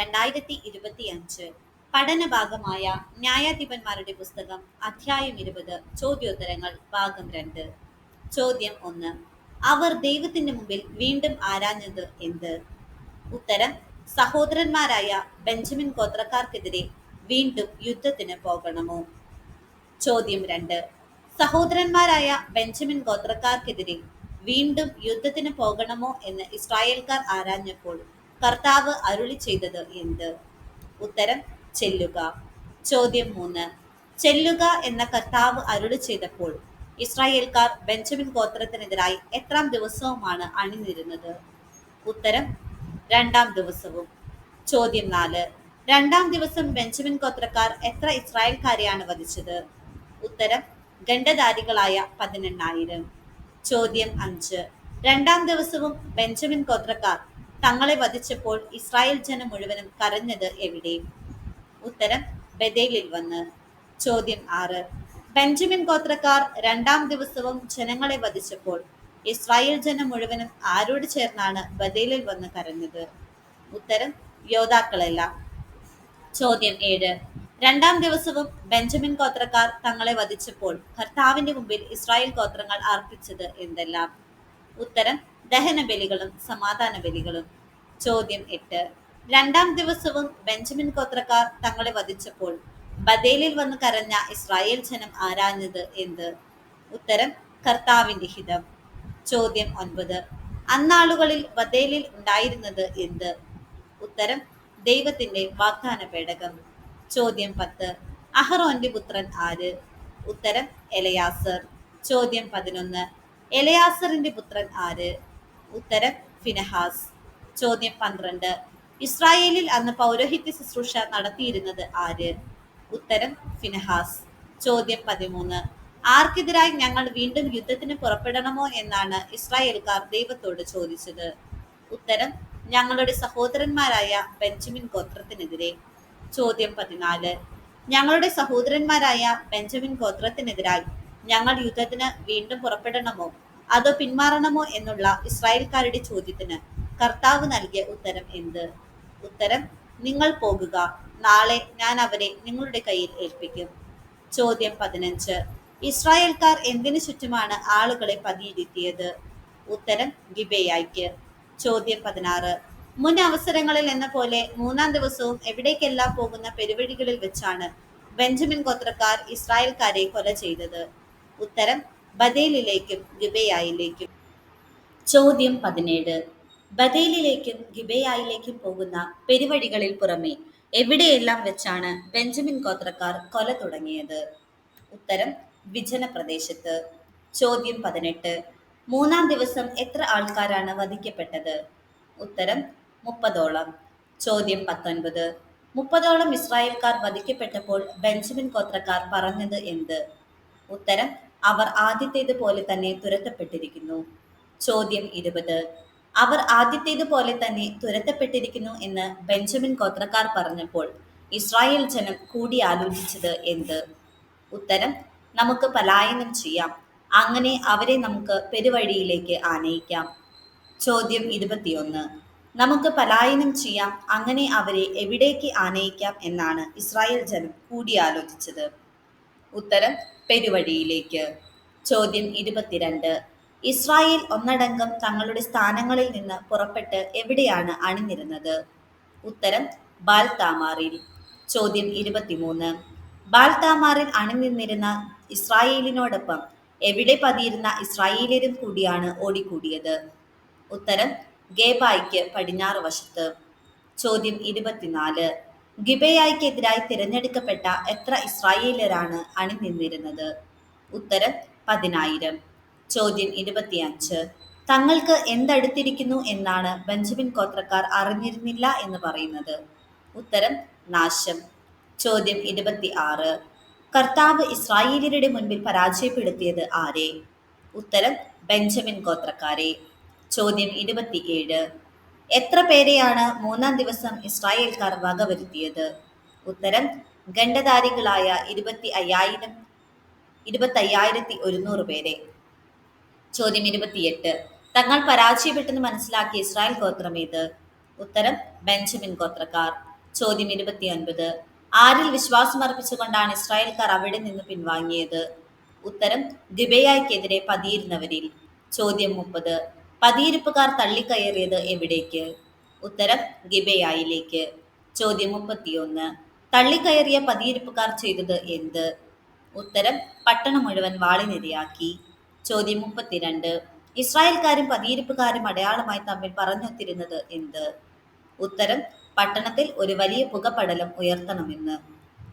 രണ്ടായിരത്തി ഇരുപത്തി അഞ്ച് പഠന ഭാഗമായ ന്യായാധിപന്മാരുടെ പുസ്തകം അധ്യായം ഇരുപത് ചോദ്യോത്തരങ്ങൾ ഭാഗം രണ്ട്. ചോദ്യം ഒന്ന് അവർ ദൈവത്തിന്റെ മുമ്പിൽ വീണ്ടും ആരാഞ്ഞത് എന്ത്? ഉത്തരം സഹോദരന്മാരായ ബെഞ്ചമിൻ ഗോത്രക്കാർക്കെതിരെ വീണ്ടും യുദ്ധത്തിന് പോകണമോ? ചോദ്യം രണ്ട് സഹോദരന്മാരായ ബെഞ്ചമിൻ ഗോത്രക്കാർക്കെതിരെ വീണ്ടും യുദ്ധത്തിന് പോകണമോ എന്ന് ഇസ്രായേൽക്കാർ ആരാഞ്ഞപ്പോൾ കർത്താവ് അരുളി ചെയ്തത് എന്ത്? ഉത്തരം ചെല്ലുക. ചോദ്യം മൂന്ന്. ചെല്ലുക എന്ന കർത്താവ് അരുളി ചെയ്തപ്പോൾ ഇസ്രായേൽക്കാർ ബെഞ്ചമിൻ ഗോത്രത്തിനെതിരായി എത്രാം ദിവസവുമാണ് അണിനിരുന്നത്? ഉത്തരം രണ്ടാം ദിവസവും. ചോദ്യം നാല്. രണ്ടാം ദിവസം ബെഞ്ചമിൻ ഗോത്രക്കാർ എത്ര ഇസ്രായേൽക്കാരെയാണ് വധിച്ചത്? ഉത്തരം ഗണ്ഡധാരികളായ പതിനെണ്ണായിരം. ചോദ്യം അഞ്ച്. രണ്ടാം ദിവസവും ബെഞ്ചമിൻ ഗോത്രക്കാർ തങ്ങളെ വധിച്ചപ്പോൾ ഇസ്രായേൽ ജനം മുഴുവനും കരഞ്ഞത് എവിടെ? ഉത്തരം ബദേലിൽ വന്ന്. ചോദ്യം ആറ്. ബെഞ്ചമിൻ ഗോത്രക്കാർ രണ്ടാം ദിവസവും ജനങ്ങളെ വധിച്ചപ്പോൾ ഇസ്രായേൽ ജനം മുഴുവനും ആരോട് ചേർന്നാണ് ബദേലിൽ വന്ന് കരഞ്ഞത്? ഉത്തരം യോദ്ധാക്കളല്ല. ചോദ്യം ഏഴ്. രണ്ടാം ദിവസവും ബെഞ്ചമിൻ ഗോത്രക്കാർ തങ്ങളെ വധിച്ചപ്പോൾ കർത്താവിന്റെ മുമ്പിൽ ഇസ്രായേൽ ഗോത്രങ്ങൾ അർപ്പിച്ചത് എന്തെല്ലാം? ഉത്തരം ദഹന ബലികളും സമാധാന ബലികളും ചോദ്യം എട്ട്. രണ്ടാം ദിവസവും ബെഞ്ചമിൻ ഗോത്രക്കാർ തങ്ങളെ വധിച്ചപ്പോൾ ബദേലിൽ വന്ന് കരഞ്ഞ ഇസ്രായേൽ ജനം ആരാഞ്ഞത് എന്ത്? ഉത്തരം കർത്താവിന്റെ ഹിതം. ചോദ്യം ഒൻപത്. അന്നാളുകളിൽ ബദേലിൽ ഉണ്ടായിരുന്നത് എന്ത്? ഉത്തരം ദൈവത്തിന്റെ വാഗ്ദാന പേടകം ചോദ്യം പത്ത്. അഹറോന്റെ പുത്രൻ ആര്? ഉത്തരം എലയാസർ. ചോദ്യം പതിനൊന്ന്. എലയാസറിന്റെ പുത്രൻ ആര്? ഉത്തരം ഫിനഹാസ്. ചോദ്യം പന്ത്രണ്ട്. ഇസ്രായേലിൽ അന്ന് പൗരോഹിത്യ ശുശ്രൂഷ നടത്തിയിരുന്നത് ആര്? ഉത്തരം ഫിനഹാസ്. ചോദ്യം പതിമൂന്ന്. ആർക്കെതിരായി ഞങ്ങൾ വീണ്ടും യുദ്ധത്തിന് പുറപ്പെടണമോ എന്നാണ് ഇസ്രായേൽക്കാർ ദൈവത്തോട് ചോദിച്ചത്. ഉത്തരം ഞങ്ങളുടെ സഹോദരന്മാരായ ബെഞ്ചമിൻ ഗോത്രത്തിനെതിരെ. ചോദ്യം പതിനാല്. ഞങ്ങളുടെ സഹോദരന്മാരായ ബെഞ്ചമിൻ ഗോത്രത്തിനെതിരായി ഞങ്ങൾ യുദ്ധത്തിന് വീണ്ടും പുറപ്പെടണമോ? അതോ പിന്മാറണമോ എന്നുള്ള ഇസ്രായേൽക്കാരുടെ ചോദ്യത്തിന് കർത്താവ് നൽകിയ ഉത്തരം എന്ത്? ഉത്തരം നിങ്ങൾ പോകുക. നാളെ ഞാൻ അവരെ നിങ്ങളുടെ കയ്യിൽ ഏൽപ്പിക്കും. ചോദ്യം പതിനഞ്ച്. ഇസ്രായേൽക്കാർ എന്തിനു ചുറ്റുമാണ് ആളുകളെ പതിയിരുത്തിയത് ഉത്തരം ഗിബയായിക്ക്. ചോദ്യം പതിനാറ്. മുൻ അവസരങ്ങളിൽ എന്ന പോലെ മൂന്നാം ദിവസവും എവിടേക്കെല്ലാം പോകുന്ന പെരുവഴികളിൽ വെച്ചാണ് ബെഞ്ചമിൻ ഗോത്രക്കാർ ഇസ്രായേൽക്കാരെ കൊല ചെയ്തത്. ഉത്തരം ബദേലിലേക്കും ഗിബയായിലേക്കും. ചോദ്യം പതിനേഴ്. ബദേലിലേക്കും ഗിബയായിലേക്കും പോകുന്ന പെരുവഴികളിൽ പുറമെ എവിടെയെല്ലാം വെച്ചാണ് ബെഞ്ചമിൻ ഗോത്രക്കാർ കൊല തുടങ്ങിയത്? ഉത്തരം വിജന പ്രദേശത്ത്. ചോദ്യം പതിനെട്ട്. മൂന്നാം ദിവസം എത്ര ആൾക്കാരാണ് വധിക്കപ്പെട്ടത്? ഉത്തരം മുപ്പതോളം. ചോദ്യം പത്തൊൻപത്. മുപ്പതോളം ഇസ്രായേൽക്കാർ വധിക്കപ്പെട്ടപ്പോൾ ബെഞ്ചമിൻ ഗോത്രക്കാർ പറഞ്ഞത് എന്ത്? ഉത്തരം അവർ ആദ്യത്തേതുപോലെ തന്നെ തുരത്തപ്പെട്ടിരിക്കുന്നു. ചോദ്യം ഇരുപത്. അവർ ആദ്യത്തേതുപോലെ തന്നെ തുരത്തപ്പെട്ടിരിക്കുന്നു എന്ന് ബെഞ്ചമിൻ ഗോത്രക്കാർ പറഞ്ഞപ്പോൾ ഇസ്രായേൽ ജനം കൂടി ആലോചിച്ചത് എന്ത്? ഉത്തരം നമുക്ക് പലായനം ചെയ്യാം. അങ്ങനെ അവരെ നമുക്ക് പെരുവഴിയിലേക്ക് ആനയിക്കാം. ചോദ്യം ഇരുപത്തിയൊന്ന്. നമുക്ക് പലായനം ചെയ്യാം അങ്ങനെ അവരെ എവിടേക്ക് ആനയിക്കാം എന്നാണ് ഇസ്രായേൽ ജനം കൂടിയാലോചിച്ചത്. ഉത്തരം പെരുവഴിയിലേക്ക്. ചോദ്യം ഇരുപത്തിരണ്ട്. ഇസ്രായേൽ ഒന്നടങ്കം തങ്ങളുടെ സ്ഥാനങ്ങളിൽ നിന്ന് പുറപ്പെട്ട് എവിടെയാണ് അണിനിരുന്നത്? ഉത്തരം ബാൽതാമാറിൽ ചോദ്യം ഇരുപത്തിമൂന്ന്. ബാൽതാമാറിൽ അണിനിന്നിരുന്ന ഇസ്രായേലിനോടൊപ്പം എവിടെ പതിയിരുന്ന ഇസ്രായേലിയരും കൂടിയാണ് ഓടിക്കൂടിയത്? ഉത്തരം ഗേബായിക്ക് പടിഞ്ഞാറ് വശത്ത്. ചോദ്യം ഇരുപത്തിനാല്. ഗിബയായിക്കെതിരായി തിരഞ്ഞെടുക്കപ്പെട്ട എത്ര ഇസ്രായേലരാണ് അണിനിന്നിരുന്നത്? ഉത്തരം പതിനായിരം. ചോദ്യം ഇരുപത്തിയഞ്ച്. തങ്ങൾക്ക് എന്തടുത്തിരിക്കുന്നു എന്നാണ് ബെഞ്ചമിൻ ഗോത്രക്കാർ അറിഞ്ഞിരുന്നില്ല എന്ന് പറയുന്നത്. ഉത്തരം നാശം. ചോദ്യം ഇരുപത്തി ആറ് കർത്താവ് ഇസ്രായേലിയരുടെ മുൻപിൽ പരാജയപ്പെടുത്തിയത് ആരെ? ഉത്തരം ബെഞ്ചമിൻ ഗോത്രക്കാരെ. ചോദ്യം ഇരുപത്തിയേഴ്. എത്ര പേരെയാണ് മൂന്നാം ദിവസം ഇസ്രായേൽക്കാർ വകവരുത്തിയത്? ഉത്തരം ഖണ്ഡധാരികളായ ഇരുപത്തി അയ്യായിരം ഇരുപത്തയ്യായിരത്തി ഒരുന്നൂറ് പേരെ. ചോദ്യം ഇരുപത്തിയെട്ട് തങ്ങൾ പരാജയപ്പെട്ടെന്ന് മനസ്സിലാക്കിയ ഇസ്രായേൽ ഗോത്രം ഏത്? ഉത്തരം ബെഞ്ചമിൻ ഗോത്രക്കാർ. ചോദ്യം ഇരുപത്തിയൊൻപത് ആരിൽ വിശ്വാസം വിശ്വാസമർപ്പിച്ചുകൊണ്ടാണ് ഇസ്രായേൽക്കാർ അവിടെ നിന്ന് പിൻവാങ്ങിയത്? ഉത്തരം ഗിബയായ്ക്കെതിരെ പതിയിരുന്നവരിൽ. ചോദ്യം മുപ്പത് പതിയിരിപ്പുകാർ തള്ളിക്കയറിയത് എവിടേക്ക്? ഉത്തരം ഗിബയായിലേക്ക്. ചോദ്യം മുപ്പത്തിയൊന്ന്. തള്ളിക്കയറിയ പതിയിരിപ്പുകാർ ചെയ്തത് എന്ത്? ഉത്തരം പട്ടണം മുഴുവൻ വാളിനിരയാക്കി. ചോദ്യം മുപ്പത്തിരണ്ട്. ഇസ്രായേൽക്കാരും പതിയിരിപ്പുകാരും അടയാളമായി തമ്മിൽ പറഞ്ഞൊത്തിരുന്നത് എന്ത്? ഉത്തരം പട്ടണത്തിൽ ഒരു വലിയ പുകപടലം ഉയർത്തണമെന്ന്.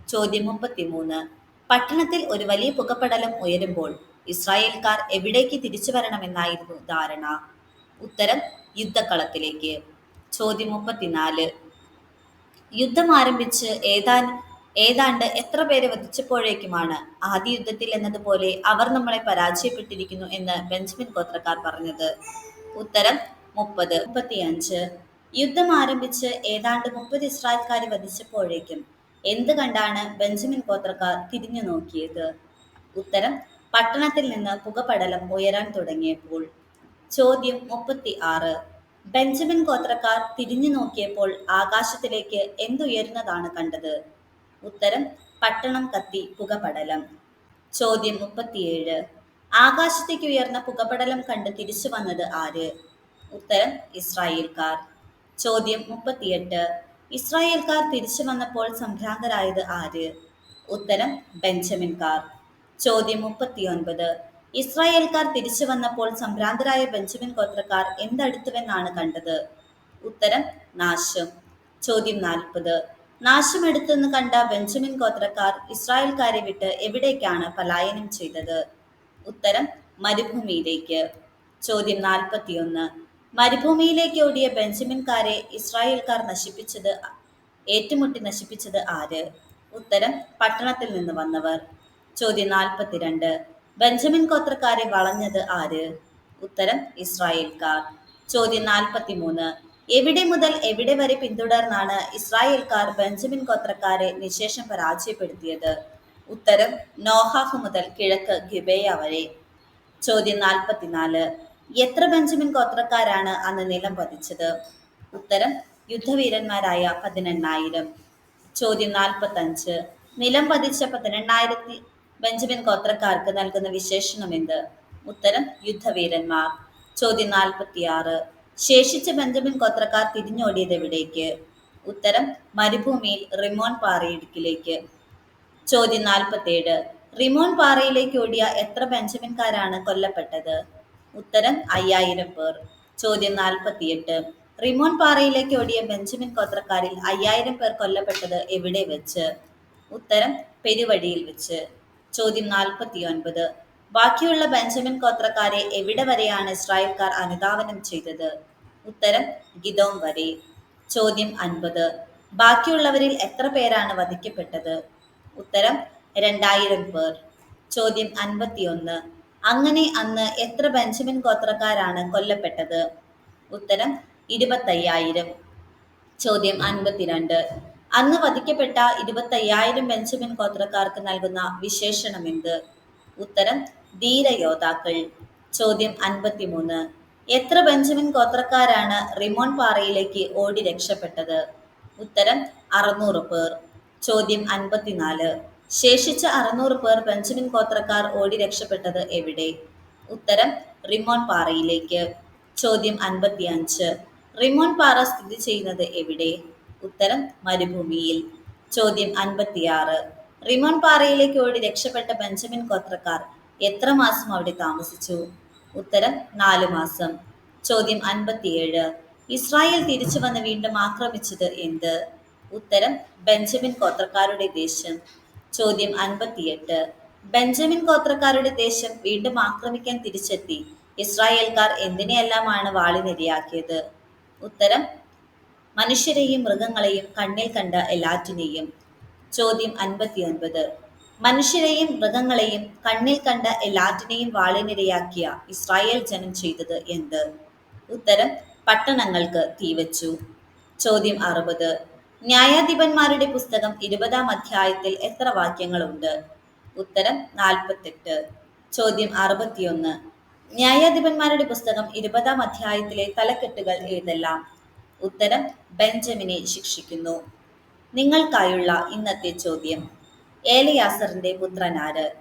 ചോദ്യം മുപ്പത്തിമൂന്ന്. പട്ടണത്തിൽ ഒരു വലിയ പുകപടലം ഉയരുമ്പോൾ ഇസ്രായേൽക്കാർ എവിടേക്ക് തിരിച്ചു വരണമെന്നായിരുന്നു ധാരണ. ഉത്തരം യുദ്ധക്കളത്തിലേക്ക്. ചോദ്യം മുപ്പത്തിനാല്. യുദ്ധം ആരംഭിച്ച് ഏതാൻ ഏതാണ്ട് എത്ര പേരെ വധിച്ചപ്പോഴേക്കുമാണ് ആദ്യ യുദ്ധത്തിൽ എന്നതുപോലെ അവർ നമ്മളെ പരാജയപ്പെട്ടിരിക്കുന്നു എന്ന് ബെഞ്ചമിൻ ഗോത്രക്കാർ പറഞ്ഞത്. ഉത്തരം മുപ്പത് മുപ്പത്തിയഞ്ച്. യുദ്ധം ആരംഭിച്ച് ഏതാണ്ട് മുപ്പത് ഇസ്രായേൽക്കാരെ വധിച്ചപ്പോഴേക്കും എന്ത് കണ്ടാണ് ബെഞ്ചമിൻ ഗോത്രക്കാർ തിരിഞ്ഞു നോക്കിയത് ഉത്തരം പട്ടണത്തിൽ നിന്ന് പുകപടലം ഉയരാൻ തുടങ്ങിയപ്പോൾ ചോദ്യം മുപ്പത്തി ആറ് ബെഞ്ചമിൻ ഗോത്രക്കാർ തിരിഞ്ഞു നോക്കിയപ്പോൾ ആകാശത്തിലേക്ക് എന്തുയരുന്നതാണ് കണ്ടത്? ഉത്തരം പട്ടണം കത്തി പുകപടലം. ചോദ്യം മുപ്പത്തിയേഴ്. ആകാശത്തേക്ക് ഉയർന്ന പുകപടലം കണ്ട് തിരിച്ചു വന്നത് ആര്? ഉത്തരം ഇസ്രായേൽക്കാർ. ചോദ്യം മുപ്പത്തിയെട്ട്. ഇസ്രായേൽക്കാർ തിരിച്ചു വന്നപ്പോൾ സംഭ്രാന്തരായത് ആര്? ഉത്തരം ബെഞ്ചമിൻകാർ. ചോദ്യം മുപ്പത്തിയൊൻപത്. ഇസ്രായേൽക്കാർ തിരിച്ചു വന്നപ്പോൾ സംഭ്രാന്തരായ ബെഞ്ചമിൻ ഗോത്രക്കാർ എന്തടുത്തുവെന്നാണ് കണ്ടത്? ഉത്തരം നാശം. ചോദ്യം നാൽപ്പത്. നാശം എടുത്തെന്ന് കണ്ട ബെഞ്ചമിൻ ഗോത്രക്കാർ ഇസ്രായേൽക്കാരെ വിട്ട് എവിടേക്കാണ് പലായനം ചെയ്തത്? ഉത്തരം മരുഭൂമിയിലേക്ക്. ചോദ്യം നാൽപ്പത്തിയൊന്ന്. മരുഭൂമിയിലേക്ക് ഓടിയ ബെഞ്ചമിൻകാരെ ഇസ്രായേൽക്കാർ നശിപ്പിച്ചത് ഏറ്റുമുട്ടി നശിപ്പിച്ചത് ആര്? ഉത്തരം പട്ടണത്തിൽ നിന്ന് വന്നവർ. ചോദ്യം നാൽപ്പത്തിരണ്ട്. ബെഞ്ചമിൻ ഗോത്രക്കാരെ വളഞ്ഞത് ആര്? ഉത്തരം ഇസ്രായേൽക്കാർ. ചോദ്യം നാൽപ്പത്തി മൂന്ന് എവിടെ മുതൽ എവിടെ വരെ പിന്തുടർന്നാണ് ഇസ്രായേൽക്കാർ ബെഞ്ചമിൻ ഗോത്രക്കാരെ നിശേഷം പരാജയപ്പെടുത്തിയത്? ഉത്തരം നോഹാഹ് മുതൽ കിഴക്ക് ഗിബേയ വരെ. ചോദ്യം നാൽപ്പത്തിനാല്. എത്ര ബെഞ്ചമിൻ ഗോത്രക്കാരാണ് അന്ന് നിലം പതിച്ചത്? ഉത്തരം യുദ്ധവീരന്മാരായ പതിനെണ്ണായിരം. ചോദ്യം നാൽപ്പത്തഞ്ച്. നിലം പതിച്ച പതിനെണ്ണായിരത്തി ബെഞ്ചമിൻ ഗോത്രക്കാർക്ക് നൽകുന്ന വിശേഷണം എന്ത് ഉത്തരം യുദ്ധവീരന്മാർ. ചോദ്യം നാൽപ്പത്തിയാറ്. ശേഷിച്ച ബെഞ്ചമിൻ ഗോത്രക്കാർ തിരിഞ്ഞോടിയത് എവിടേക്ക്? ഉത്തരം മരുഭൂമിയിൽ റിമോൺ പാറയിടുക്കിലേക്ക്. ചോദ്യം നാൽപ്പത്തേഴ്. റിമോൺ പാറയിലേക്ക് ഓടിയ എത്ര ബെഞ്ചമിൻകാരാണ് കൊല്ലപ്പെട്ടത്? ഉത്തരം അയ്യായിരം പേർ. ചോദ്യം നാൽപ്പത്തിയെട്ട്. റിമോൺ പാറയിലേക്ക് ഓടിയ ബെഞ്ചമിൻ ഗോത്രക്കാരിൽ അയ്യായിരം പേർ കൊല്ലപ്പെട്ടത് എവിടെ വെച്ച്? ഉത്തരം പെരുവഴിയിൽ വെച്ച്. ചോദ്യം നാൽപ്പത്തിയൊൻപത്. ബാക്കിയുള്ള ബെഞ്ചമിൻ ഗോത്രക്കാരെ എവിടെ വരെയാണ് ഇസ്രായേൽക്കാർ അനുധാവനം ചെയ്തത്? ഉത്തരം ഗിദോം വരെ. ചോദ്യം അൻപത്. ബാക്കിയുള്ളവരിൽ എത്ര പേരാണ് വധിക്കപ്പെട്ടത്? ഉത്തരം രണ്ടായിരം പേർ. ചോദ്യം അൻപത്തിയൊന്ന്. അങ്ങനെ അന്ന് എത്ര ബെഞ്ചമിൻ ഗോത്രക്കാരാണ് കൊല്ലപ്പെട്ടത്? ഉത്തരം ഇരുപത്തയ്യായിരം. ചോദ്യം അൻപത്തിരണ്ട്. അന്ന് വധിക്കപ്പെട്ട ഇരുപത്തയ്യായിരം ബെഞ്ചമിൻ ഗോത്രക്കാർക്ക് നൽകുന്ന വിശേഷണം എന്ത് ഉത്തരം ധീരയോദ്ധാക്കൾ. ചോദ്യം അൻപത്തിമൂന്ന്. എത്ര ബെഞ്ചമിൻ ഗോത്രക്കാരാണ് റിമോൺ പാറയിലേക്ക് ഓടി രക്ഷപ്പെട്ടത്? ഉത്തരം അറുന്നൂറ് പേർ. ചോദ്യം അൻപത്തിനാല്. ശേഷിച്ച അറുന്നൂറ് പേർ ബെഞ്ചമിൻ ഗോത്രക്കാർ ഓടി രക്ഷപ്പെട്ടത് എവിടെ? ഉത്തരം റിമോൺ പാറയിലേക്ക്. ചോദ്യം അൻപത്തിയഞ്ച്. റിമോൺ പാറ സ്ഥിതി ചെയ്യുന്നത് എവിടെ? ഉത്തരം മരുഭൂമിയിൽ. ചോദ്യം അൻപത്തിയാറ്. റിമോൺ പാറയിലേക്ക് ഓടി രക്ഷപ്പെട്ട ബെഞ്ചമിൻ ഗോത്രക്കാർ എത്ര മാസം അവിടെ താമസിച്ചു? ഉത്തരം നാല് മാസം. ചോദ്യം അൻപത്തിയേഴ്. ഇസ്രായേൽ തിരിച്ചു വന്ന് വീണ്ടും ആക്രമിച്ചത് എന്ത്? ഉത്തരം ബെഞ്ചമിൻ ഗോത്രക്കാരുടെ ദേശം. ചോദ്യം അൻപത്തിയെട്ട്. ബെഞ്ചമിൻ ഗോത്രക്കാരുടെ ദേശം വീണ്ടും ആക്രമിക്കാൻ തിരിച്ചെത്തി. ഇസ്രായേൽക്കാർ എന്തിനെയെല്ലാമാണ് വാളിനിരയാക്കിയത്? ഉത്തരം മനുഷ്യരെയും മൃഗങ്ങളെയും കണ്ണിൽ കണ്ട എല്ലാറ്റിനെയും. ചോദ്യം അൻപത്തിയൊൻപത്. മനുഷ്യരെയും മൃഗങ്ങളെയും കണ്ണിൽ കണ്ട എല്ലാറ്റിനെയും വാളിനിരയാക്കിയ ഇസ്രായേൽ ജനം ചെയ്തത് എന്ത്? ഉത്തരം പട്ടണങ്ങൾക്ക് തീവച്ചു. ചോദ്യം അറുപത്. ന്യായാധിപന്മാരുടെ പുസ്തകം ഇരുപതാം അധ്യായത്തിൽ എത്ര വാക്യങ്ങളുണ്ട്? ഉത്തരം നാൽപ്പത്തെട്ട്. ചോദ്യം അറുപത്തിയൊന്ന്. ന്യായാധിപന്മാരുടെ പുസ്തകം ഇരുപതാം അധ്യായത്തിലെ തലക്കെട്ടുകൾ ഏതെല്ലാം? ഉത്തരം ബെഞ്ചമിനെ ശിക്ഷിക്കുന്നു. നിങ്ങൾക്കായുള്ള ഇന്നത്തെ ചോദ്യം. ഏലയാസറിന്റെ പുത്രൻ ആര്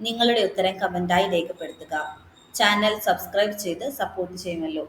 നിങ്ങളുടെ ഉത്തരം കമന്റായി രേഖപ്പെടുത്തുക. ചാനൽ സബ്സ്ക്രൈബ് ചെയ്ത് സപ്പോർട്ട് ചെയ്യുമല്ലോ.